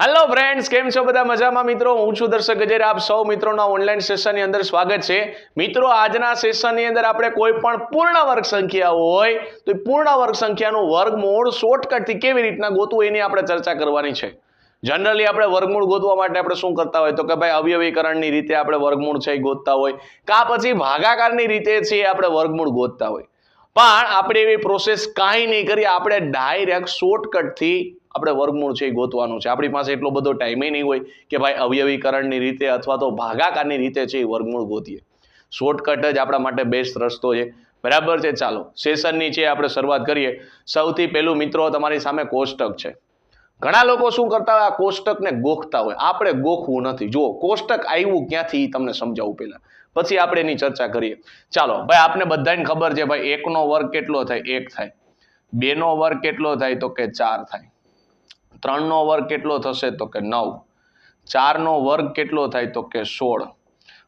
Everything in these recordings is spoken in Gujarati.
હેલો ફ્રેન્ડ્સ કેમ છો બધા? મજામાં? મિત્રો, હું છું દર્શક ગજેર. આપ સૌ મિત્રોના ઓનલાઈન સેશનની અંદર સ્વાગત છે. મિત્રો, આજના સેશનની અંદર આપણે કોઈ પણ પૂર્ણ વર્ગ સંખ્યા હોય, તો એ પૂર્ણ વર્ગ સંખ્યાનું વર્ગમૂળ શોર્ટકટથી કેવી રીતના ગોતવું એની આપણે ચર્ચા કરવાની છે. જનરલી આપણે વર્ગમૂળ ગોતવા માટે આપણે શું કરતા હોય? તો કે ભાઈ, અવયવીકરણની રીતે આપણે વર્ગમૂળ છે એ ગોતતા હોય. કા પછી ભાગાકારની રીતે છે આપણે વર્ગમૂળ ગોતતા હોય. પણ આપણે એવી પ્રોસેસ કાંઈ નહીં કરી આપણે ડાયરેક્ટ શોર્ટકટથી આપણે વર્ગમૂળ છે એ ગોતવાનું છે. આપણી પાસે એટલો બધો ટાઈમે નહીં હોય કે ભાઈ અવયવીકરણની રીતે અથવા તો ભાગાકારની રીતે છે એ વર્ગમૂળ ગોતીએ. શોર્ટકટ જ આપણા માટે બેસ્ટ રસ્તો છે. બરાબર છે? ચાલો. સેશનની છે આપણે શરૂઆત કરીએ. સૌથી પહેલું મિત્રો તમારી સામે કોષ્ટક છે. ઘણા લોકો શું કરતા હોય? આ કોષ્ટકને ગોખતા હોય. આપણે ગોખવું નથી. જો કોષ્ટક આવ્યું ક્યાંથી? તમને સમજાવું પહેલા. પછી આપણે એની ચર્ચા કરીએ. ચાલો, ભાઈ, આપને બધાને ખબર છે, ભાઈ, એકનો વર્ગ કેટલો થાય? એક થાય. બેનો વર્ગ કેટલો થાય? તો કે ચાર થાય. ત્રણનો વર્ગ કેટલો થશે? તો કે નવ. ચારનો વર્ગ કેટલો થાય? તો કે સોળ.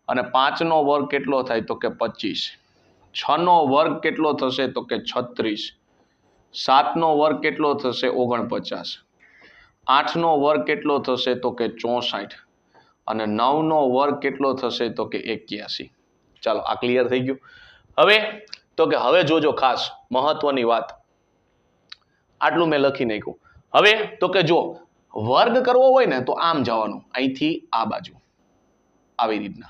અને પાંચનો વર્ગ કેટલો થાય? તો કે પચીસ. છનો વર્ગ કેટલો થશે? તો કે છત્રીસ. સાતનો વર્ગ કેટલો થશે? ઓગણપચાસ. આઠનો વર્ગ કેટલો થશે? તો કે ચોસાઠ. અને નવનો વર્ગ કેટલો થશે તો કે એક્યાસી? ચાલો, આ ક્લિયર થઈ ગયું. હવે, તો કે હવે જોજો ખાસ મહત્વની વાત. આટલું મેં લખી નાખ્યું. હવે, તો કે જો વર્ગ કરવો હોય ને તો આમ જવાનું. અહીંથી આ બાજુ. આવી રીતના.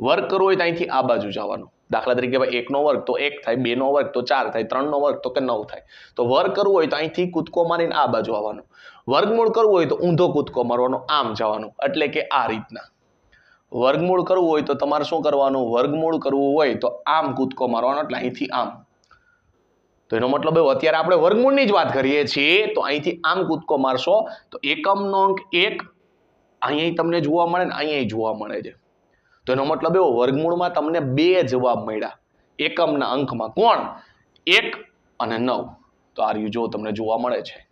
વર્ગ કરવો હોય તો અહીંથી આ બાજુ જવાનું. દાખલા તરીકે ભાઈ એકનો વર્ગ તો એક થાય, બેનો વર્ગ તો ચાર થાય, ત્રણનો વર્ગ તો કે નવ થાય. તો વર્ગ કરવો હોય તો અહીંથી કૂદકો મારીને આ બાજુ આવવાનું. વર્ગમૂળ કરવું હોય તો ઊંધો કૂદકો મારવાનો આમ જવાનું, એટલે કે આ રીતના. વર્ગમૂળ કરવું હોય તો તમારે શું કરવાનું? વર્ગમૂળ કરવું હોય તો આમ કૂદકો મારવાનો, એટલે અહીંથી આમ. તો એનો મતલબ એવો, અત્યારે આપણે વર્ગમૂળની જ વાત કરીએ છીએ, તો અહીંથી આમ કૂદકો મારશો, તો એકમનો અંક એક, અહીંયા તમને જોવા મળે ને અહીંયા જોવા મળે છે. તો એનો મતલબ એવો, વર્ગમૂળમાં તમને બે જવાબ મળ્યા. એકમના અંકમાં કોણ? એક અને નવ. તો આ રહ્યું જો તમને જોવા મળે છે.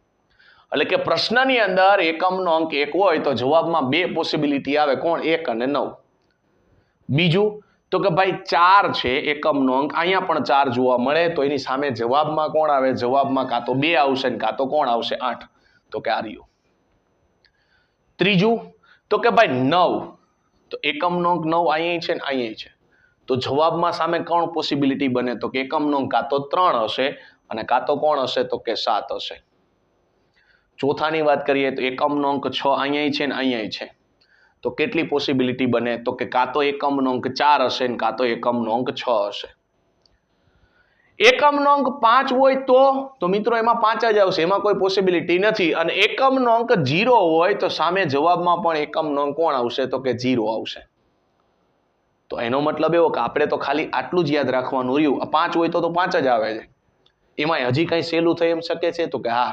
એટલે કે પ્રશ્નની અંદર એકમનો અંક એક હોય તો જવાબમાં બે પોસિબિલિટી આવે. કોણ? એક અને નવ. બીજું, તો કે ભાઈ ચાર છે એકમનો અંક, અહીંયા પણ ચાર જોવા મળે, તો એની સામે જવાબમાં કોણ આવે? જવાબમાં કાં તો બે આવશે ને કાં તો કોણ આવશે? આઠ. તો કે આર્યુ. ત્રીજું, તો કે ભાઈ નવ. તો એકમનો અંક નવ અહીંયા છે ને અહીંયા છે. તો જવાબમાં સામે કોણ પોસિબિલિટી બને? તો કે એકમનો અંક કાં તો ત્રણ હશે અને કાં તો કોણ હશે? તો કે સાત હશે. ચોથાની વાત કરીએ તો એકમનો અંક છ અહીંયા છે ને અહીંયા છે. તો કેટલી પોસિબિલિટી બને? તો કે કાં તો એકમનો અંક ચાર હશે ને કાં તો એકમનો અંક છ હશે. એકમનો અંક પાંચ હોય તો તો મિત્રો એમાં પાંચ જ આવશે. એમાં કોઈ પોસિબિલિટી નથી. અને એકમનો અંક જીરો હોય તો સામે જવાબમાં પણ એકમનો અંક કોણ આવશે? તો કે જીરો આવશે. તો એનો મતલબ એવો કે આપણે તો ખાલી આટલું જ યાદ રાખવાનું રહ્યું. પાંચ હોય તો તો પાંચ જ આવે છે. એમાં હજી કઈ સહેલું થઈ એમ શકે છે? તો કે હા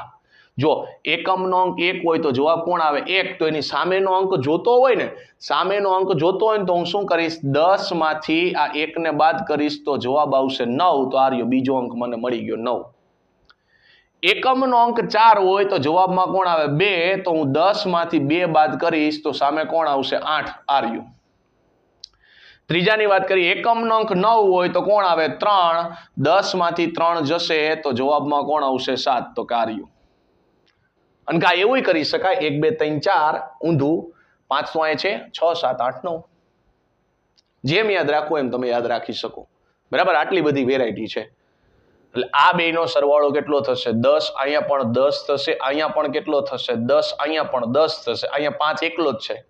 જો એકમનો અંક એક હોય તો જવાબ કોણ આવે? એક. તો એની સામેનો અંક જોતો હોય ને, સામેનો અંક જોતો હોય ને તો હું શું કરીશ? દસમાંથી આ એકને બાદ કરીશ તો જવાબ આવશે નવ. તો આ રહ્યો બીજો અંક મને મળી ગયો નવ. એકમનો અંક ચાર હોય તો જવાબમાં કોણ આવે? બે. તો હું દસમાંથી બે બાદ કરીશ તો સામે કોણ આવશે? આઠ. આ રહ્યું. ત્રીજાની વાત કરીએ. એકમનો અંક નવ હોય તો કોણ આવે? ત્રણ. દસમાંથી ત્રણ જશે તો જવાબમાં કોણ આવશે? સાત. તો કાર્યું અને કા એવું કરી શકાય, એક, બે, ત્રણ, ચાર ઊંધું, પાંચ તો છે, છ, સાત, આઠ, નવ. જેમ યાદ રાખો એમ તમે યાદ રાખી શકો. બરાબર? આટલી બધી વેરાયટી છે. એટલે આ બેનો સરવાળો કેટલો થશે? દસ, અહીંયા પણ દસ થશે, અહીંયા પણ કેટલો થશે? દસ, અહીંયા પણ દસ થશે, અહીંયા પાંચ એકલો જ છે.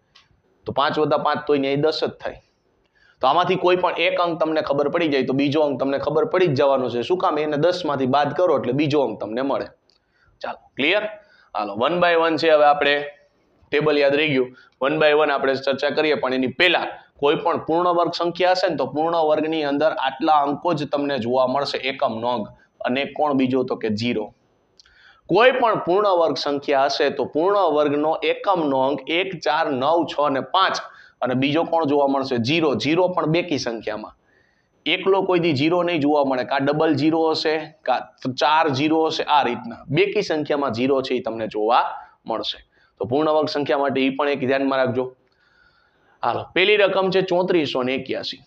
તો પાંચ વત્તા પાંચ તો અહીંયા દસ જ થાય. તો આમાંથી કોઈ પણ એક અંક તમને ખબર પડી જાય, તો બીજો અંક તમને ખબર પડી જ જવાનો છે. શું કામ? એને દસમાંથી બાદ કરો એટલે બીજો અંક તમને મળે. ચાલો clear hello one by one છે હવે આપણે. ટેબલ યાદ રહી ગયું. વન બાય વન આપણે ચર્ચા કરીએ, પણ એની પહેલા કોઈ પણ પૂર્ણ વર્ગ સંખ્યા હશે ને તો પૂર્ણ વર્ગની અંદર આટલા અંકો જ તમને જોવા મળશે. એકમ, નોંધ અને કોણ બીજો તો કે જીરો કોઈ પણ પૂર્ણ વર્ગ સંખ્યા હશે તો પૂર્ણ વર્ગનો એકમનો અંક એક, ચાર, નવ, છ અને પાંચ. અને બીજો કોણ જોવા મળશે? જીરો જીરો પણ બેકી સંખ્યામાં. એકલો કોઈ દી જીરો નહીં જોવા મળે. કા ડબલ જીરો હશે, કા ચાર જીરો હશે, આ રીતના. બેકી સંખ્યામાં જીરો છે એ તમને જોવા મળશે. તો પૂર્ણવર્ગ સંખ્યા માટે એ પણ એક ધ્યાનમાં રાખજો. હાલો, પેલી રકમ છે ચોત્રીસો ને એક્યાસી.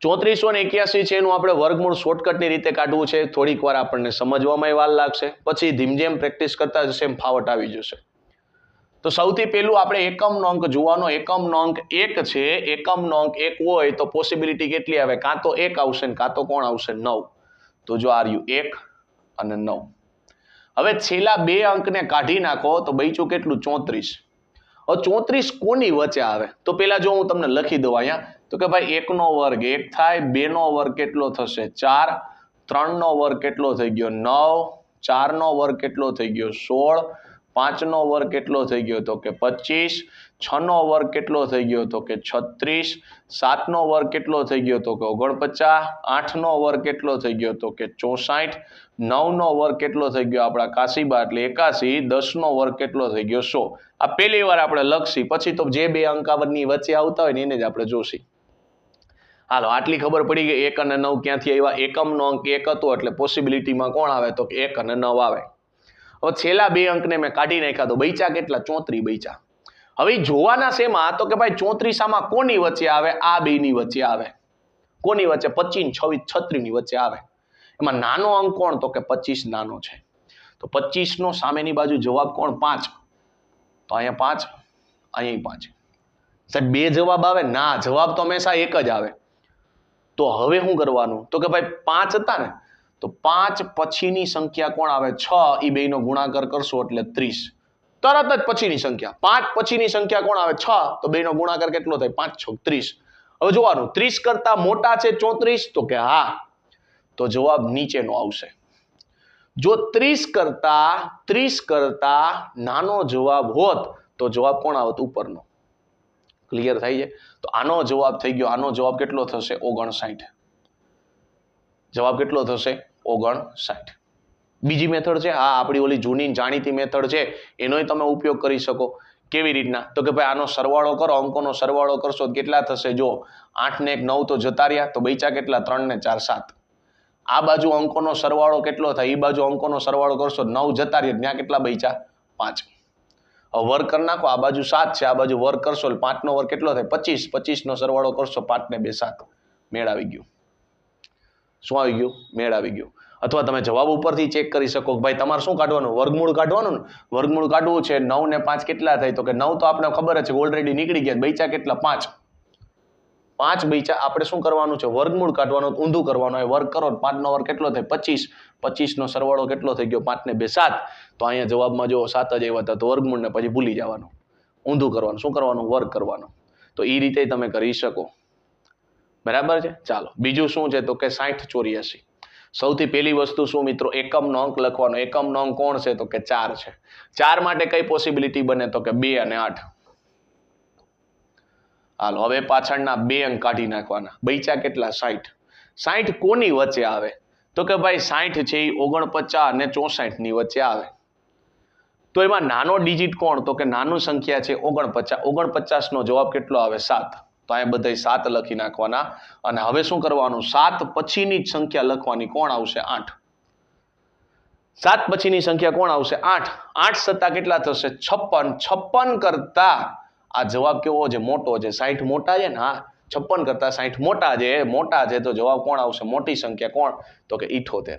ચોત્રીસો ને એક્યાસી છે એનું આપણે વર્ગમૂળ શોર્ટકટની રીતે કાઢવું છે. થોડીક વાર આપણને સમજવામાં વાર લાગશે. પછી ધીમ જેમ પ્રેક્ટિસ કરતા જશે એમ ફાવટ આવી જશે. તો સૌથી પહેલું આપણે એકમનો અંક જોવાનો એકમનો અંક એક છે એકમનો અંક એક હોય તો પોસિબિલિટી કેટલી આવે? કાં તો એક આવશે ને કાં તો કોણ આવશે? નવ. તો જો આર યુ એક અને નવ. હવે છેલ્લા બે અંકને કાઢી નાખો તો બચ્યું કેટલું? ચોત્રીસ. હવે ચોત્રીસ કોની વચ્ચે આવે? તો પેલા જો હું તમને લખી દઉં અહીંયા, તો કે ભાઈ એકનો વર્ગ એક થાય, બેનો વર્ગ કેટલો થશે? ચાર. ત્રણનો વર્ગ કેટલો થઈ ગયો? નવ. ચારનો વર્ગ કેટલો થઈ ગયો? સોળ. પાંચનો વર્ગ કેટલો થઈ ગયો તો કે પચીસ, છનો વર્ગ કેટલો થઈ ગયો તો કે છત્રીસ, સાતનો વર્ગ કેટલો થઈ ગયો તો કે ઓગણપચાસ, આઠનો વર્ગ કેટલો થઈ ગયો તો કે ચોસાઠ, નવનો વર્ગ કેટલો થઈ ગયો આપણા કાશીબા, એટલે એકાસી દસનો વર્ગ કેટલો થઈ ગયો સો. આ પહેલી વાર આપણે લખશી, પછી તો જે બે અંકાવરની વચ્ચે આવતા હોય ને એને જ આપણે જોશી. હાલો, આટલી ખબર પડી ગઈ, એક અને નવ ક્યાંથી આવ્યા? એકમનો અંક એક હતો, એટલે પોસિબિલિટીમાં કોણ આવે? તો એક અને નવ આવે. હવે છેલ્લા બે અંકને મેં કાઢી નાખ્યા તો બૈચા કેટલા? ચોત્રી બૈચા હવે જોવાના શેમાં તો કે ભાઈ ચોત્રીસામાં કોની વચ્ચે આવે? આ બેની વચ્ચે આવે. કોની વચ્ચે? પચીસ, છવ્વીસ છત્રીની વચ્ચે આવે. એમાં નાનો અંક કોણ? તો કે પચીસ નાનો છે. તો પચીસનો સામેની બાજુ જવાબ કોણ? પાંચ. તો અહીંયા પાંચ અહીંયા પાંચ. સાહેબ, બે જવાબ આવે, ના, જવાબ તો હંમેશા એક જ આવે. તો હવે શું કરવાનું? તો કે ભાઈ પાંચ હતા ને તો પાંચ પછીની સંખ્યા કોણ આવે? છ એ બેનો ગુણાકાર કરશો એટલે ત્રીસ. તરત જ પછીની સંખ્યા. પાંચ પછીની સંખ્યા કોણ આવે? છ, તો બેનો ગુણાકાર કેટલો થાય? પાંચ છ, ત્રીસ. હવે જોવાનું, ત્રીસ કરતા મોટા છે ચોત્રીસ, તો કે હા. તો જવાબ નીચેનો આવશે. જો ત્રીસ કરતા ત્રીસ કરતા નાનો જવાબ હોત, તો જવાબ કોણ આવત? ઉપરનો. ક્લિયર થઈ જાય? તો આનો જવાબ થઈ ગયો. આનો જવાબ કેટલો થશે? ઓગણસાઠ. જવાબ કેટલો થશે? ઓગણસાઠ. બીજી મેથડ છે હા આપણી ઓલી જૂની જાણીતી મેથડ છે, એનોય તમે ઉપયોગ કરી શકો. કેવી રીતના? તો કે ભાઈ આનો સરવાળો કરો, અંકોનો સરવાળો કરશો કેટલા થશે? જો આઠ ને એક નવ તો જતા રહ્યા, તો બૈચા કેટલા? ત્રણ ને ચાર સાત. આ બાજુ અંકોનો સરવાળો કેટલો થાય? એ બાજુ અંકોનો સરવાળો કરશો નવ જતા રહ્યા, ત્યાં કેટલા બૈચા પાંચ. વર્ગ કરી નાખો, આ બાજુ સાત છે, આ બાજુ વર્ગ કરશો પાંચનો વર્ગ કેટલો થાય? પચીસ. પચીસનો સરવાળો કરશો પાંચ ને બે સાત. મેળ આવી ગયું. શું આવી ગયું? મેળ આવી ગયું. અથવા તમે જવાબ ઉપરથી ચેક કરી શકો કે ભાઈ તમારે શું કાઢવાનું? વર્ગમૂળ કાઢવાનું ને? વર્ગમૂળ કાઢવું છે નવ ને પાંચ કેટલા થાય? તો કે નવ તો આપણે ખબર છે ઓલરેડી નીકળી ગયા. બૈચા કેટલા? પાંચ. પાંચ બૈચા આપણે શું કરવાનું છે? વર્ગમૂળ કાઢવાનું, ઊંધું કરવાનું. હોય વર્ગ કરો પાંચનો વર્ગ કેટલો થાય? પચીસ. પચીસનો સરવાળો કેટલો થઈ ગયો? પાંચને બે, સાત. તો અહીંયા જવાબમાં જો સાત જ આવ્યા હતા, તો વર્ગમૂળને પછી ભૂલી જવાનું. ઊંધું કરવાનું. શું કરવાનું? વર્ગ કરવાનું. તો એ રીતે તમે કરી શકો. બરાબર છે? ચાલો, બીજું શું છે? તો કે સાઠ ચોર્યાસી સૌથી પહેલી વસ્તુ શું મિત્રો? એકમનો અંક લખવાનો. એકમનો અંક કોણ છે? તો કે ચાર છે. ચાર માટે કઈ પોસિબિલિટી બને? તો કે બે અને આઠ. હાલો, હવે પાછળના બે અંક કાઢી નાખવાના. બૈચા કેટલા? સાઠ. સાઠ કોની વચ્ચે આવે? તો કે ભાઈ સાઠ છે એ ઓગણપચાસ અને ચોસાઠની વચ્ચે આવે. તો એમાં નાનો ડિજિટ કોણ? તો કે નાનું સંખ્યા છે ઓગણપચાસ. ઓગણપચાસ નો જવાબ કેટલો આવે? સાત. તો અહીંયા બધા સાત લખી નાખવાના. અને હવે શું કરવાનું? સાત પછીની સંખ્યા લખવાની કોણ આવશે? આઠ. સાત પછીની સંખ્યા કોણ આવશે? આઠ. આઠ સત્તા કેટલા થશે? છપ્પન. છપ્પન કરતા આ જવાબ કેવો છે? મોટો છે. સાઠ મોટા છે ને? હા. છપ્પન કરતા સાઠ મોટા છે. મોટા છે તો જવાબ કોણ આવશે? મોટી સંખ્યા કોણ? તો કે ઇઠોતેર.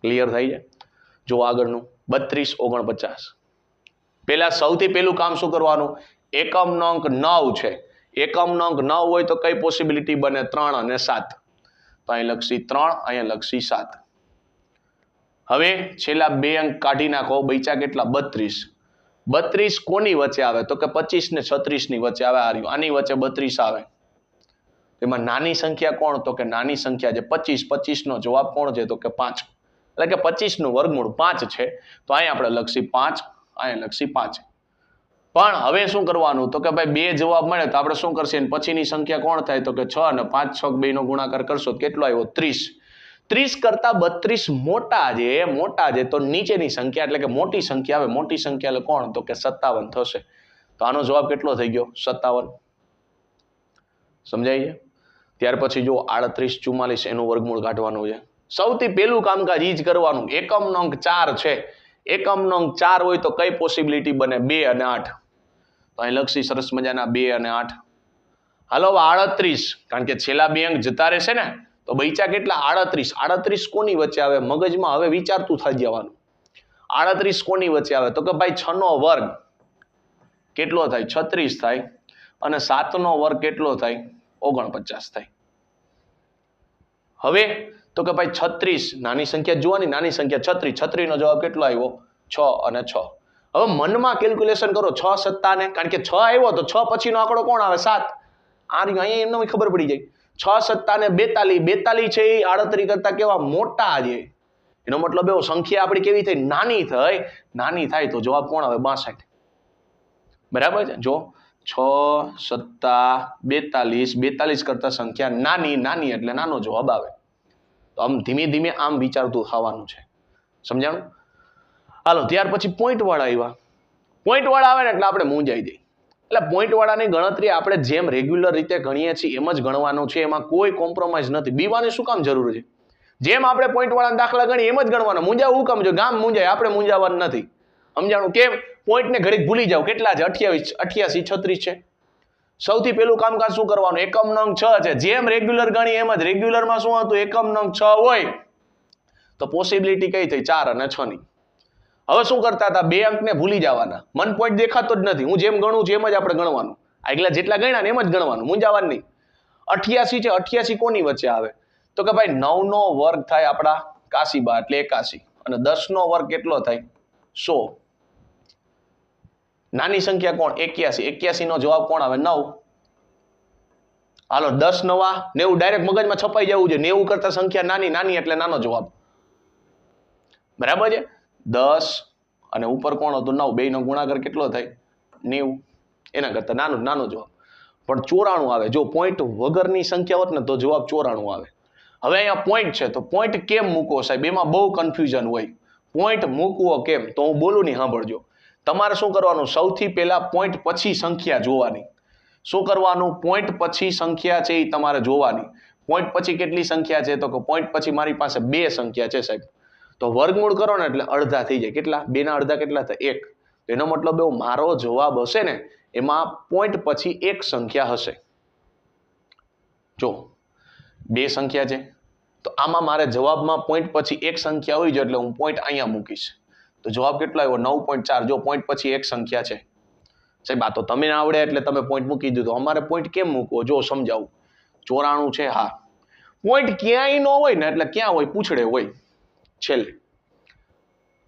ક્લિયર થઈ જાય? જો આગળનું. બત્રીસ ઓગણપચાસ. પેલા સૌથી પહેલું કામ શું કરવાનું? એકમ અંક નવ છે. એકમ અંક ન હોય તો કઈ પોસિબિલિટી બને? ત્રણ અને સાત. તો અહીં લક્ષી ત્રણ, અહીંયા લક્ષી સાત. હવે છેલ્લા બે અંક કાઢી નાખો. બૈચા કેટલા? બત્રીસ. બત્રીસ કોની વચ્ચે આવે? તો કે પચીસ ને છત્રીસની વચ્ચે આવે. આ આની વચ્ચે બત્રીસ આવે. એમાં નાની સંખ્યા કોણ? તો કે નાની સંખ્યા છે પચીસ પચીસ નો જવાબ કોણ છે? તો કે પાંચ. એટલે કે પચીસનું વર્ગમૂળ પાંચ છે. તો અહીં આપણે લખશી પાંચ, અહીંયા લખશી પાંચ. પણ હવે શું કરવાનું? તો કે ભાઈ બે જવાબ મળે તો આપણે શું કરશે? પછીની સંખ્યા કોણ થાય? તો કે છ અને પાંચ, છ, બે નો ગુણાકાર કરશો કેટલો આવ્યો? ત્રીસ. ત્રીસ કરતા બત્રીસ મોટા છે મોટા છે, તો નીચેની સંખ્યા એટલે કે મોટી સંખ્યા આવે. મોટી સંખ્યા એટલે કોણ? તો કે સત્તાવન થશે. તો આનો જવાબ કેટલો થઈ ગયો? સત્તાવન. સમજાય છે? ત્યાર પછી જો આડત્રીસ, ચુમ્માલીસ એનું વર્ગમૂળ કાઢવાનું છે. સૌથી પહેલું કામકાજ ઈ જ કરવાનું. એકમ અંક ચાર છે. એકમ અંક ચાર હોય તો કઈ પોસિબિલિટી બને? બે અને આઠ. તો અહીં લક્ષી સરસ મજાના બે અને આઠ. હાલો આડત્રીસ, કારણ કે છેલ્લા બે અંક જતા રહેશે ને, તો બૈચા કેટલા? આડત્રીસ. આડત્રીસ કોની વચ્ચે આવે? મગજમાં હવે વિચારતું થઈ જવાનું. આડત્રીસ કોની વચ્ચે આવે? તો કે ભાઈ છ નો વર્ગ કેટલો થાય? છત્રીસ થાય. અને સાતનો વર્ગ કેટલો થાય? ઓગણપચાસ થાય. હવે તો કે ભાઈ છત્રીસ, નાની સંખ્યા જોવાની, નાની સંખ્યા છત્રીસ. છત્રીસનો જવાબ કેટલો આવ્યો? છ અને છ. હવે મનમાં કેલ્ક્યુલેશન કરો, છ સત્તાને, કારણ કે છ આવ્યો તો છ પછીનો આંકડો કોણ આવે? સાત. આ અહીંયા એમને ખબર પડી જાય છ સત્તાને બેતાલી બેતાલી છે એ આડત્રી કરતા કેવા મોટા છે. એનો મતલબ એવો, સંખ્યા આપણી કેવી થઈ? નાની થઈ. નાની થાય તો જવાબ કોણ આવે? બાસઠ. બરાબર છે? જો, છ, સત્તા, બેતાલીસ. બેતાલીસ કરતા સંખ્યા નાની નાની એટલે નાનો જવાબ આવે. તો આમ ધીમે ધીમે આમ વિચારતું થવાનું છે. સમજાણું? હાલો, ત્યાર પછી પોઈન્ટવાળા આવ્યા. પોઈન્ટ વાળા આવે ને એટલે આપણે મૂંઝાઈ જઈએ. એટલે પોઈન્ટવાળાની ગણતરી આપણે જેમ રેગ્યુલર રીતે ગણીએ છીએ એમ જ ગણવાનું છે. એમાં કોઈ કોમ્પ્રોમાઇઝ નથી. બીવાની શું કામ જરૂર છે? જેમ આપણે પોઈન્ટવાળાના દાખલા ગણીએ એમ જ ગણવાનો. મૂંઝાવું કામ જો ગામ મૂંઝાય, આપણે મૂંઝાવાનું નથી. સમજાણું? કેમ? પોઈન્ટને ઘડીક ભૂલી જાવ કેટલા છે? અઠ્યાવીસ, અઠ્યાસી, છત્રીસ છે. સૌથી પહેલું કામકાજ શું કરવાનું? એકમ નંગ છ છે. જેમ રેગ્યુલર ગણી એમ જ રેગ્યુલરમાં શું હતું? એકમ નંગ છ હોય. તો પોસિબિલિટી કઈ થઈ? ચાર અને છ ની. હવે શું કરતા હતા? બે અંકને ભૂલી જવાના. મન પોઈન્ટ દેખાતો જ નથી. હું જેમ ગણું છું એમ જ આપણે ગણવાનું. આગલા જેટલા ગણ્યા ને એમ જ ગણવાનું. મૂંઝાવાનું નહીં. અઠ્યાસી છે. અઠ્યાસી કોની વચ્ચે આવે? તો કે ભાઈ નવ નો વર્ગ થાય આપણા કાશીબા. એટલે એકાસી અને દસ નો વર્ગ કેટલો થાય? સો. નાની સંખ્યા કોણ? એક્યાસી. એક્યાસી નો જવાબ કોણ આવે? નવ. હાલો, દસ નવા, નેવું. ડાયરેક્ટ મગજમાં છપાઈ જવું છે નેવું કરતા સંખ્યા નાની નાની એટલે નાનો જવાબ. બરાબર છે? દસ અને ઉપર કોણ હતું? નવ. બે નો ગુણાકાર કેટલો થાય? નેવું. એના કરતા નાનું, નાનો જવાબ. પણ ચોરાણું આવે. જો પોઈન્ટ વગરની સંખ્યા હોત ને, તો જવાબ ચોરાણું આવે. હવે અહીંયા પોઈન્ટ છે. તો પોઈન્ટ કેમ મૂકો સાહેબ? એમાં બહુ કન્ફ્યુઝન હોય. પોઈન્ટ મૂકવો કેમ? તો હું બોલું નહીં, સાંભળજો. તમારે શું કરવાનું? સૌથી પહેલાં પોઈન્ટ પછી સંખ્યા જોવાની. શું કરવાનું? પોઈન્ટ પછી સંખ્યા છે એ તમારે જોવાની. પોઈન્ટ પછી કેટલી સંખ્યા છે? તો કે પોઈન્ટ પછી મારી પાસે બે સંખ્યા છે સાહેબ. તો વર્ગમૂળ કરો ને એટલે અડધા થઈ જાય. કેટલા? બેના અડધા કેટલા થાય? એક. એનો મતલબ એવો, મારો જવાબ હશે ને, એમાં પોઈન્ટ પછી એક સંખ્યા હશે. જો, બે સંખ્યા છે. તો આમાં મારે જવાબમાં પોઈન્ટ પછી એક સંખ્યા હોય છે એટલે હું પોઈન્ટ અહીંયા મૂકીશ. તો જવાબ કેટલો આવ્યો? નવ પોઈન્ટ ચાર. જો પોઈન્ટ પછી એક સંખ્યા છે. સાહેબ, આ તો તમે ના આવડે એટલે તમે પોઈન્ટ મૂકી દીધો. અમારે પોઈન્ટ કેમ મૂકવો? જો સમજાવું. ચોરાણું છે, હા. પોઈન્ટ ક્યાંય ન હોય ને એટલે ક્યાં હોય? પૂછડે હોય. છેલ્લે.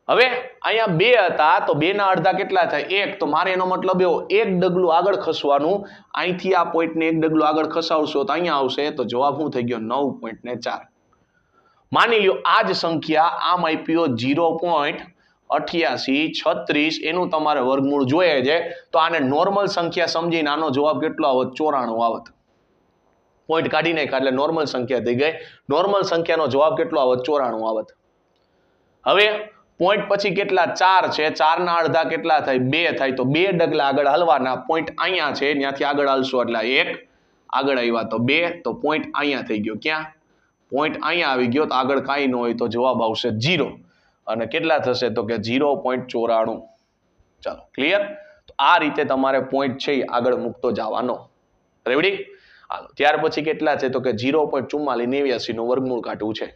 હવે અહીંયા બે હતા, તો બે ના અડધા કેટલા થાય? એક. તો મારે એનો મતલબ એવો, એક ડગલું આગળ ખસવાનું. અહીંથી આ પોઈન્ટને એક ડગલું આગળ ખસાવશો તો અહીંયા આવશે. તો જવાબ શું થઈ ગયો? નવ પોઈન્ટ ને ચાર. માની લ્યો, આ જ સંખ્યા આમ આપ્યો જીરો પોઈન્ટ અઠ્યાસી, છત્રીસ એનું તમારે વર્ગમૂળ જોઈએ છે. તો આને નોર્મલ સંખ્યા સમજીને આનો જવાબ કેટલો આવત? ચોરાણું આવત. પોઈન્ટ કાઢી નાખ્યા એટલે નોર્મલ સંખ્યા થઈ ગઈ. નોર્મલ સંખ્યાનો જવાબ કેટલો આવત? ચોરાણું આવત. હવે પોઈન્ટ પછી કેટલા? ચાર છે. ચારના અડધા કેટલા થાય? બે થાય. તો બે ડગલા આગળ હલવાના. પોઈન્ટ અહીંયા છે. ત્યાંથી આગળ હાલશો એટલે એક આગળ આવ્યા. તો બે, તો પોઈન્ટ અહીંયા થઈ ગયો. ક્યાં? પોઈન્ટ અહીંયા આવી ગયો. તો આગળ કાંઈ ન હોય તો જવાબ આવશે જીરો અને કેટલા થશે તો કે જીરો પોઈન્ટ ચોરાણું. ચાલો ક્લિયર તો આ રીતે તમારે પોઈન્ટ છે આગળ મૂકતો જવાનો. રેવડી હાલો, ત્યાર પછી કેટલા છે તો કે જીરો પોઈન્ટ ચુમ્માલીસ, નેવ્યાસી નું વર્ગમૂળ કાઢવું છે.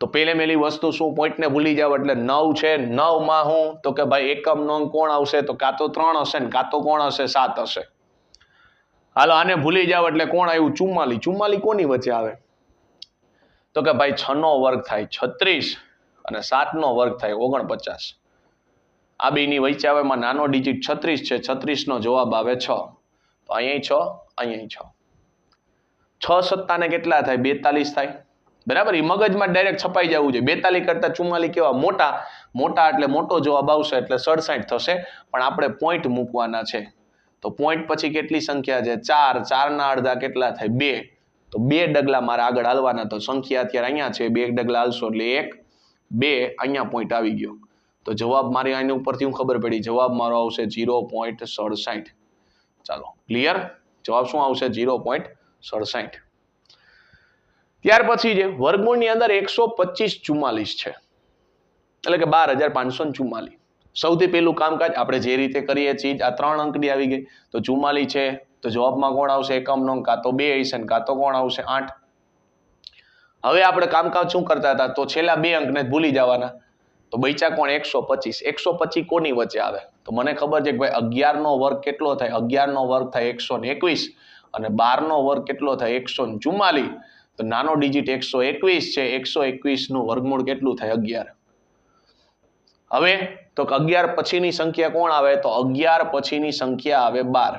તો પેલે મેલી વસ્તુ શું? પોઈન્ટને ભૂલી જાવ એટલે નવ છે. નવમાં હું? તો કે ભાઈ એકમ નંગ કોણ આવશે? તો કાં તો ત્રણ હશે ને કાં તો કોણ હશે? સાત હશે. હાલો, આને ભૂલી જાવ એટલે કોણ આવ્યું? ચુમ્માલી ચુમ્માલી કોની વચ્ચે આવે? તો કે ભાઈ છ વર્ગ થાય છત્રીસ. અને સાતનો વર્ગ થાય ઓગણપચાસ. આ બેની આવે નાનો ડિજિટ છત્રીસ છે. છત્રીસનો જવાબ આવે છ. તો અહીંયા છ અહીંયા છ. છ સત્તાને કેટલા થાય? બેતાલીસ થાય. બરાબર? એ મગજમાં ડાયરેક્ટ છપાઈ જવું જોઈએ. બેતાલીસ કરતા ચુમ્માલી કેવા? મોટા. મોટા એટલે મોટો જવાબ આવશે એટલે સડસાઠ થશે. પણ આપણે પોઈન્ટ મૂકવાના છે. તો પોઈન્ટ પછી કેટલી સંખ્યા છે? ચાર. ચારના અડધા કેટલા થાય? બે. તો બે ડગલા મારે આગળ હાલવાના. તો સંખ્યા અત્યારે અહીંયા છે. બે ડગલા હાલશો એટલે એક. બે અહીંયા પોઈન્ટ આવી ગયો. તો જવાબ મારી આની ઉપરથી હું ખબર પડી. જવાબ મારો આવશે જીરો પોઈન્ટ સડસાઠ. ચાલો ક્લિયર જવાબ શું આવશે? જીરો પોઈન્ટ સડસાઠ. ત્યાર પછી જે વર્ગમૂળની અંદર એકસો પચીસ ચુમ્માલીસ છે. એટલે કે બાર હજાર પાંચસો ચુમ્માલીસ. સૌથી પહેલું કામકાજ આપણે જે રીતે કરીએ છીએ આ ત્રણ અંકની આવી ગઈ. તો ચુમ્માલી છે. તો જવાબમાં કોણ આવશે? એકમ નો કાં તો બે હશે કાં તો કોણ આવશે? આઠ. હવે આપણે કામકાજ શું કરતા હતા? તો છેલ્લા બે અંકને ભૂલી જવાના. તો બૈચા કોણ? એકસો પચીસ. એકસો પચીસ કોની વચ્ચે આવે? તો મને ખબર છે કે ભાઈ અગિયારનો વર્ગ કેટલો થાય? અગિયારનો વર્ગ થાય એકસો ને એકવીસ અને બારનો વર્ગ કેટલો થાય? એકસો ને ચુમ્માલી તો નાનો ડિજિટ એકસો એકવીસ છે. એકસો એકવીસનું વર્ગમૂળ કેટલું થાય? અગિયાર. હવે તો અગિયાર પછીની સંખ્યા કોણ આવે? તો અગિયાર પછીની સંખ્યા આવે બાર.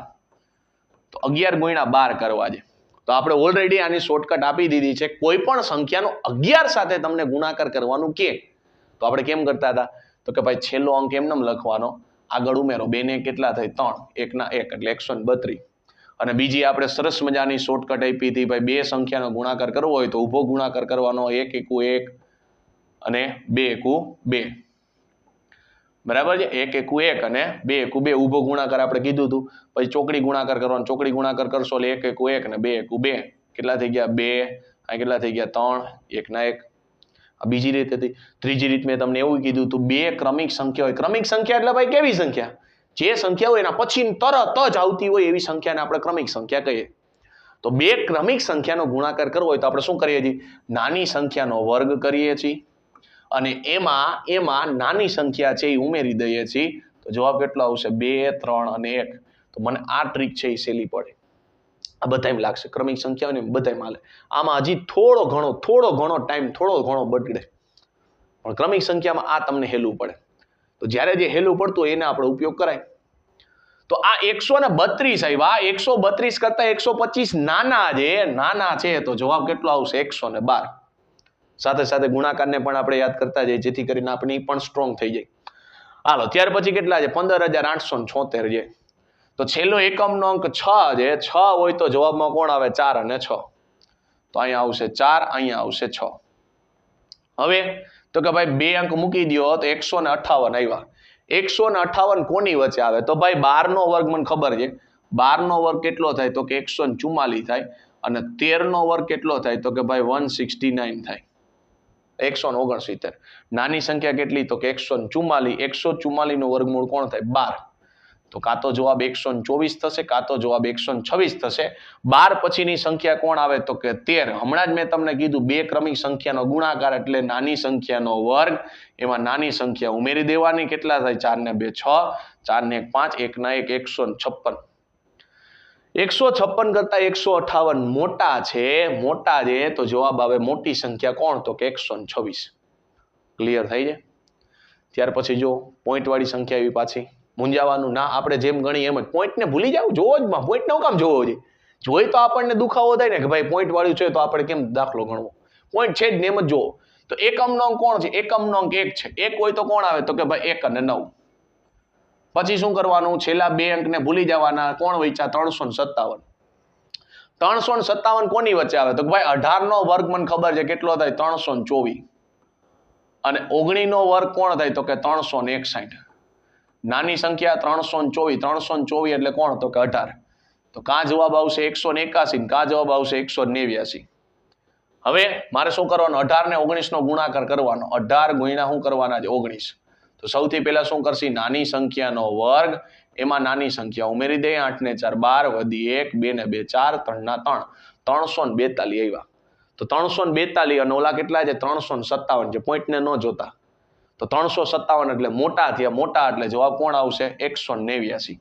તો અગિયાર ગુણ્યા બાર કરવા છે તો આપણે ઓલરેડી આની શોર્ટકટ આપી દીધી છે. કોઈ પણ સંખ્યાનો અગિયાર સાથે તમને ગુણાકાર કરવાનું કે. તો આપણે કેમ કરતા હતા? તો કે ભાઈ છેલ્લો અંક એમને લખવાનો. આગળ ઉમેરો. બે ને કેટલા થાય ત્રણ. એકના એક, એટલે એકસો બત્રીસ. અને બીજી આપણે સરસ મજાની શોર્ટકટ આપી હતી. ભાઈ બે સંખ્યાનો ગુણાકાર કરવો હોય તો ઊભો ગુણાકાર કરવાનો. એક એકુ એક અને બે એકુ બે. બરાબર છે? એક એકુ એક અને બે એકુ બે. ઊભો ગુણાકાર આપણે કીધું હતું પછી ચોકડી ગુણાકાર કરવાનો. ચોકડી ગુણાકાર કરશો એટલે એક એકુ એક અને બે એકુ બે. કેટલા થઈ ગયા? બે. આ કેટલા થઈ ગયા? ત્રણ. એક ના એક. આ બીજી રીત હતી. ત્રીજી રીત મેં તમને એવું કીધું હતું બે ક્રમિક સંખ્યા હોય. ક્રમિક સંખ્યા એટલે ભાઈ કેવી સંખ્યા? જે સંખ્યા હોય એના પછી તરત જ આવતી હોય એવી સંખ્યાને આપણે ક્રમિક સંખ્યા કહીએ. તો બે ક્રમિક સંખ્યાનો ગુણાકાર કરવો હોય તો આપણે શું કરીએ છીએ? નાની સંખ્યાનો વર્ગ કરીએ છીએ. અને એમાં એમાં નાની સંખ્યા છે એ ઉમેરી દઈએ છીએ. તો જવાબ કેટલો આવશે? બે, ત્રણ અને એક. તો મને આ ટ્રીક છે એ સહેલી પડે. આ બધામાં લાગશે. ક્રમિક સંખ્યાઓને માલે બધામાં હાલે. આમાં હજી થોડો ઘણો થોડો ઘણો ટાઈમ થોડો ઘણો બગડે. પણ ક્રમિક સંખ્યામાં આ તમને હેલું પડે. તો જ્યારે જે હેલું પડતું એને આપણે ઉપયોગ કરાય. તો આ એકસો ને બત્રીસ આવ્યા. એકસો બત્રીસ કરતા એકસો પચીસ નાના છે. નાના છે તો જવાબ કેટલો આવશે? એકસો ને બાર. સાથે સાથે ગુણાકારને પણ આપણે યાદ કરતા જઈએ, જેથી કરીને આપણી પણ સ્ટ્રોંગ થઈ જાય. હાલો, ત્યાર પછી કેટલા છે? પંદર હજાર આઠસો છોતેર છે. તો છેલ્લો એકમનો અંક છ છે. છ હોય તો જવાબમાં કોણ આવે? ચાર અને છ. તો અહીંયા આવશે ચાર, અહીંયા આવશે છ. હવે, તો કે ભાઈ બે અંક મૂકી દો તો એકસો ને અઠાવન આવ્યા. એકસો ને અઠાવન કોની વચ્ચે આવે? તો ભાઈ બારનો વર્ગ મને ખબર છે. બારનો વર્ગ કેટલો થાય? તો કે એકસો ને ચુમ્માલીસ થાય. અને તેરનો વર્ગ કેટલો થાય? તો કે ભાઈ વન સિક્સટી નાઇન થાય. એકસો ઓગણસિત્તેર. નાની સંખ્યા કેટલી? તો કે એકસો ચુમ્માલી એકસો ચુમ્માલીનું વર્ગમૂળ કોણ થાય? બાર. તો કાં તો જવાબ એકસો ચોવીસ થશે, કાં તો જવાબ એકસો છવ્વીસ થશે. બાર પછીની સંખ્યા કોણ આવે? તો કે તેર. હમણાં જ મેં તમને કીધું, બે ક્રમિક સંખ્યાનો ગુણાકાર એટલે નાની સંખ્યાનો વર્ગ. એમાં નાની સંખ્યા ઉમેરી દેવાની. કેટલા થાય? ચાર ને બે છ. ચાર ને એક પાંચ. એક ના એક એકસો છપ્પન. એકસો છપ્પન કરતા એકસો અઠાવન મોટા છે. મોટા છે તો જવાબ આવે મોટી સંખ્યા કોણ? તો કે એકસો છવ્વીસ. ક્લિયર થઈ જાય? ત્યાર પછી જો પોઈન્ટ વાળી સંખ્યા એવી પાછી. મૂંઝાવાનું, ના, આપણે જેમ ગણી એમ જ. પોઈન્ટને ભૂલી જાવ જોવો જ માં. પોઈન્ટને હું કામ જોવો જોઈએ જોઈ તો આપણને દુખાવો થાય ને કે ભાઈ પોઈન્ટ વાળું છે તો આપણે કેમ દાખલો ગણવો? પોઈન્ટ છે જ ને એમ જ જોવો. તો એકમનો અંક કોણ છે? એકમનો અંક એક છે. એક હોય તો કોણ આવે? તો કે ભાઈ એક અને નવ. પછી શું કરવાનું? છેલ્લા બે અંકને ભૂલી જવાના. કોણ વેચા ત્રણસો સત્તાવન. ત્રણસો સત્તાવન કોની વચ્ચે આવે? તો ભાઈ, અઢારનો વર્ગ મને ખબર છે કેટલો થાય? ત્રણસો ચોવીસ. અને ઓગણીનો વર્ગ કોણ થાય? તો કે ત્રણસો એકસાઠ. નાની સંખ્યા ત્રણસો ચોવીસ. ત્રણસો ચોવીસ એટલે કોણ? તો કે અઢાર. તો કાં જવાબ આવશે એકસો ને એકાસી કાં જવાબ આવશે એકસો નેવ્યાસી. હવે મારે શું કરવાનું? અઢાર ને ઓગણીસ નો ગુણાકાર કરવાનો. અઢાર ગુણ્યા શું કરવાના છે? ઓગણીસ. તો સૌથી પહેલા શું કરશે? નાની સંખ્યાનો વર્ગ. એમાં નાની સંખ્યા ઉમેરી દે. આઠ ને ચાર, બાર વધી એક બે ને બે, ચાર ત્રણ ના ત્રણ. ત્રણસો ને બેતાલીસ આવ્યા. તો ત્રણસો ને બેતાલીસ અને ઓલા કેટલા છે? ત્રણસો ને સત્તાવન છે. પોઈન્ટને ન જોતા. તો ત્રણસો સત્તાવન એટલે મોટા થયા. મોટા એટલે જવાબ કોણ આવશે? એકસો નેવ્યાસી.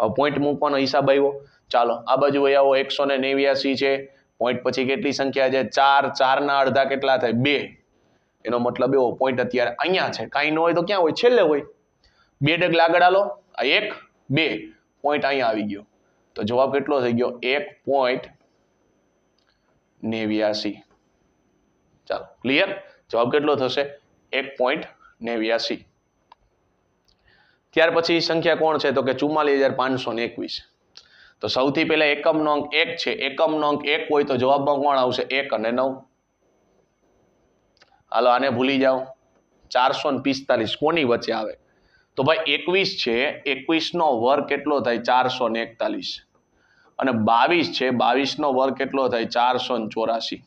હવે પોઈન્ટ મૂકવાનો હિસાબ આવ્યો. ચાલો, આ બાજુ અહીં આવો. એકસો ને નેવ્યાસી છે. પોઈન્ટ પછી કેટલી સંખ્યા છે? ચાર. ચારના અડધા કેટલા થાય? બે. એનો મતલબ એવો પોઈન્ટ અત્યારે અહીંયા છે. કાંઈ ન હોય તો ક્યાં હોય? છેલ્લે હોય. બે ડગલા આગળ આલો આ એક, બે પોઈન્ટ અહીંયા આવી ગયો. તો જવાબ કેટલો થઈ ગયો? એક પોઈન્ટ નેવ્યાસી. ચાલો ક્લિયર જવાબ કેટલો થશે? એક પોઈન્ટ નેવ્યાસી. ત્યાર પછી સંખ્યા કોણ છે? તો કે ચુમ્માલીસ હજાર પાંચસો ને એકવીસ. તો સૌથી પહેલા એકમનો અંક એક છે. એકમનો અંક એક હોય તો જવાબમાં કોણ આવશે? એક અને નવ. હાલો, આને ભૂલી જાઓ. ચારસો ને પિસ્તાલીસ કોની વચ્ચે આવે? તો ભાઈ, એકવીસ છે, એકવીસનો વર્ગ કેટલો થાય? ચારસો ને એકતાલીસ. અને બાવીસ છે, બાવીસનો વર્ગ કેટલો થાય? ચારસો ને ચોરાસી.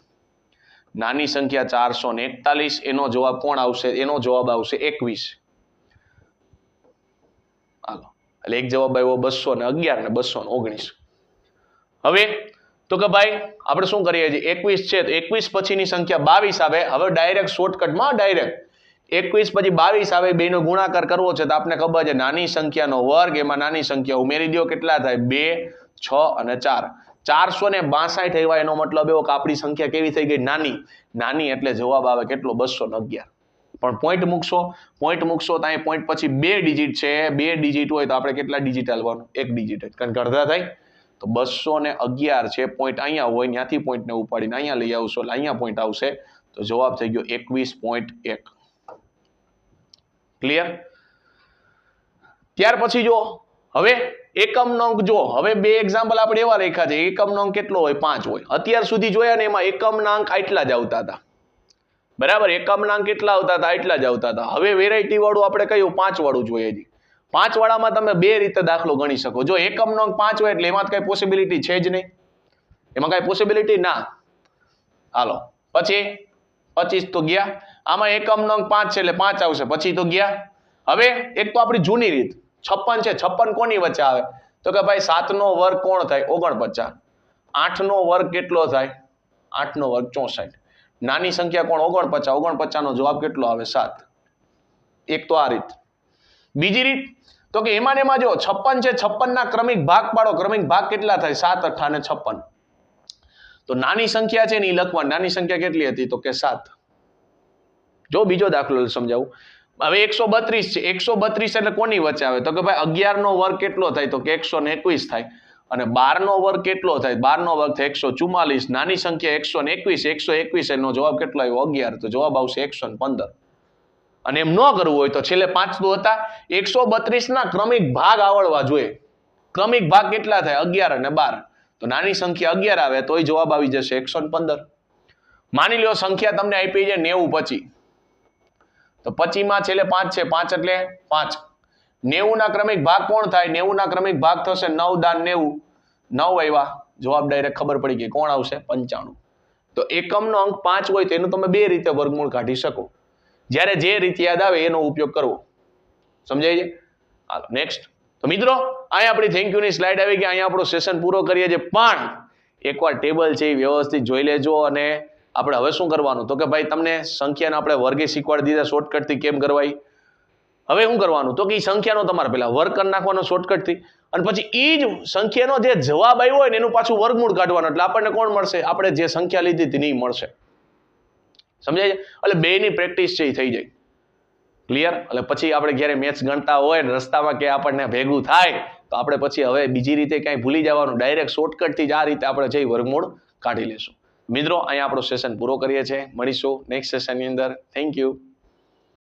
નાની સંખ્યા ચારસો ને એકતાલીસ, એનો જવાબ કોણ આવશે? એનો જવાબ આવશે એકવીસ. હાલો, એટલે એક જવાબ આવ્યો બસો ને અગિયાર ને બસો ને ઓગણીસ. હવે તો કે ભાઈ, આપણે શું કરીએ છીએ? એકવીસ છે તો એકવીસ પછીની સંખ્યા બાવીસ આવે. હવે ડાયરેક્ટ શોર્ટકટમાં ડાયરેક્ટ એકવીસ પછી બાવીસ આવે, બેનો ગુણાકાર કરવો છે તો આપણે ખબર છે નાની સંખ્યાનો વર્ગ, એમાં નાની સંખ્યા ઉમેરી દો કેટલા થાય? બે, છ અને ચાર. ચારસો ને બાસઠ એવા એનો મતલબ એવો કે આપણી સંખ્યા કેવી થઈ ગઈ? નાની. નાની એટલે જવાબ આવે કેટલો? બસો ને પણ પોઈન્ટ મૂકશો? પોઈન્ટ મૂકશો તો અહીં પોઈન્ટ પછી બે ડિજિટ છે. બે ડિજિટ હોય તો આપણે કેટલા ડિજિટ આલવાનું એક ડિજિટ કારણ કે અડધા થાય. તો બસો ને અગિયાર છે પોઈન્ટ અહીંયા હોય, ત્યાંથી પોઈન્ટને ઉપાડીને અહીંયા લઈ આવશો, એટલે અહીંયા પોઈન્ટ આવશે. તો જવાબ થઈ ગયો એકવીસ પોઈન્ટ એક. ક્લિયર ત્યાર પછી જો હવે એકમ નંગ જો હવે બે એક્ઝામ્પલ આપણે એવા રેખા છે, એકમ નંગ કેટલો હોય? પાંચ હોય. અત્યાર સુધી જોયા ને એમાં એકમ નાંક આટલા જ આવતા હતા. બરાબર? એકમ નાંક કેટલા આવતા હતા? એટલા જ આવતા હતા. હવે વેરાયટી વાળું આપણે કયું? પાંચ વાળું જોઈએ છે. પાંચ વાળામાં તમે બે રીતે દાખલો ગણી શકો. જો એકમ નંગ પાંચ હોય એટલે એમાં કઈ પોસિબિલિટી છે જ નહીં. એમાં કઈ પોસિબિલિટી ના. હાલો. પછી? પચીસ તો ગયા. આમાં એકમ નંગ પાંચ છે એટલે પાંચ આવશે. પછી તો ગયા. હવે એક તો આપણી જૂની રીત. છપ્પન છે. છપ્પન કોની વચ્ચે આવે? તો કે ભાઈ સાતનો વર્ગ કોણ થાય? ઓગણપચાસ. આઠનો વર્ગ કેટલો થાય? આઠનો વર્ગ ચોસઠ. નાની સંખ્યા કોણ? ઓગણપચાસ. ઓગણપચાસનો જવાબ કેટલો આવે? સાત. એક તો આ રીત. બીજી રીત? તો કે એમાં એમાં જો છપ્પન છે છપ્પન ના ક્રમિક ભાગ પાડો. ક્રમિક ભાગ કેટલા થાય? સાત, અઠા ને છપ્પન. તો નાની સંખ્યા છે ને એ લખવાની. નાની સંખ્યા કેટલી હતી? તો કે સાત. જો બીજો દાખલો સમજાવું. હવે એકસો બત્રીસ છે. એકસો બત્રીસ એટલે કોની વચ્ચે આવે? તો કે ભાઈ અગિયાર નો વર્ગ કેટલો થાય? તો કે એકસો ને એકવીસ થાય. અને બાર નો વર્ગ કેટલો થાય? બાર નો વર્ગ થાય એકસો ચુમ્માલીસ નાની સંખ્યા એકસો ને એકવીસ. એકસો એકવીસ એનો જવાબ કેટલો આવ્યો? અગિયાર. તો જવાબ આવશે એકસો ને પંદર. અને એમ ન કરવું હોય તો છેલ્લે પાંચ તો હતા. એકસો બત્રીસના ક્રમિક ભાગ આવડવા જોઈએ. ક્રમિક ભાગ કેટલા થાય? અગિયાર અને બાર. તો નાની સંખ્યા અગિયાર આવે તોય જવાબ આવી જશે એકસો પંદર. માની લ્યો સંખ્યા તમને આપી છે નેવું પચી તો પચીમાં છેલ્લે પાંચ છે. પાંચ એટલે પાંચ. નેવું ના ક્રમિક ભાગ કોણ થાય? નેવું ના ક્રમિક ભાગ થશે નવ દાન નેવું. નવ આવ્યા. જવાબ ડાયરેક્ટ ખબર પડી ગઈ. કોણ આવશે? પંચાણું. તો એકમનો અંક પાંચ હોય તો એનું તમે બે રીતે વર્ગમૂળ કાઢી શકો. જ્યારે જે રીતે યાદ આવે એનો ઉપયોગ કરવો. સમજાય છે? હાલો નેક્સ્ટ તો મિત્રો, અહીંયા આપણી થેન્ક યુની સ્લાઇડ આવી કે અહીંયા આપણો સેશન પૂરો કરીએ છીએ. પણ, એકવાર ટેબલ છે એ વ્યવસ્થિત જોઈ લેજો અને આપણે હવે શું કરવાનું? તો કે ભાઈ, તમને સંખ્યાને આપણે વર્ગે શીખવાડી દીધા શોર્ટકટથી કેમ કરવાય? હવે શું કરવાનું? તો કે એ સંખ્યાનો તમારે પેલા વર્ગ કરી નાખવાનો શોર્ટકટથી અને પછી એ જ સંખ્યાનો જે જવાબ આવ્યો હોય ને, એનું પાછું વર્ગમૂળ કાઢવાનું. એટલે આપણને કોણ મળશે? આપણે જે સંખ્યા લીધી હતી નહીં મળશે. સમજાય છે? એટલે બેની પ્રેક્ટિસ છે એ થઈ જાય. ક્લિયર એટલે પછી આપણે જ્યારે મેથ્સ ગણતા હોય ને રસ્તામાં કે આપણને ભેગું થાય, તો આપણે પછી હવે બીજી રીતે કાંઈ ભૂલી જવાનું. ડાયરેક્ટ શોર્ટકટથી જ આ રીતે આપણે જઈ વર્ગમૂળ કાઢી લેશું. મિત્રો, અહીંયા આપણો સેશન પૂરો કરીએ છીએ. મળીશું નેક્સ્ટ સેશનની અંદર. Thank you